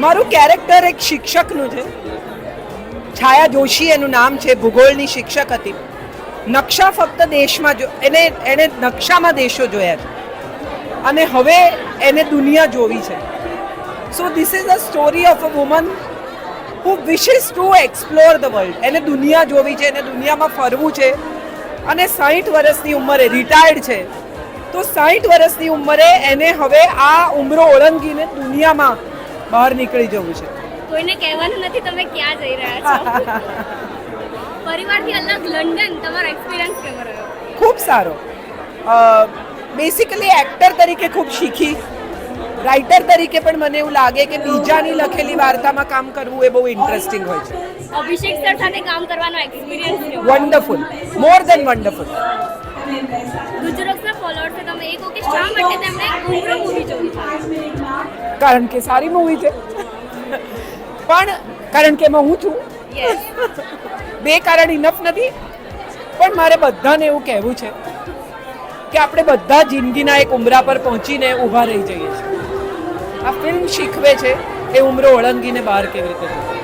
મારું કેરેક્ટર એક શિક્ષકનું છે. છાયા જોશી એનું નામ છે, ભૂગોળની શિક્ષક હતી. નકશા ફક્ત દેશમાં જો, એને એણે નકશામાં દેશો જોયા છે. અને હવે એને દુનિયા જોવી છે. So this is a story of a woman who wishes to explore the world એને દુનિયા જોવી છે, એને દુનિયામાં ફરવું છે. અને સાહીઠ વર્ષની ઉંમરે રિટાયર્ડ છે. તો સાહીઠ વર્ષની ઉંમરે એને હવે આ ઉંમરો ઓળંગીને દુનિયામાં બહાર નીકળી જવું છે. કોઈને કહેવાનું નથી તમે ક્યાં જઈ રહ્યા છો? પરિવારથી અલગ લંડન તમારો એક્સપિરિયન્સ કેવો રહ્યો? ખૂબ સારો. બેસિકલી એક્ટર તરીકે ખૂબ શીખી. રાઇટર તરીકે પણ મને એવું લાગે કે બીજાની લખેલી વાર્તામાં કામ કરવું એ બહુ ઇન્ટરેસ્ટિંગ હોય છે. અભિષેક સર સાથે કામ કરવાનો experience wonderful more than wonderful ગુજરાતના ફોલોઅર્સ તમે એક ઓકે શા માટે તેમણે મૂવી જોઈ? કારણ કે સારી મૂવી છે. પણ કારણ કે એમાં હું છું. બે કારણ ઇનફ નથી. પણ મારે બધાને એવું કહેવું છે કે આપણે બધા જિંદગીના એક ઉમરા પર પહોંચીને ઊભા રહી જઈએ છીએ. આ ફિલ્મ શીખવે છે એ ઉમરો ઓળંગીને બહાર કેવી રીતે જવું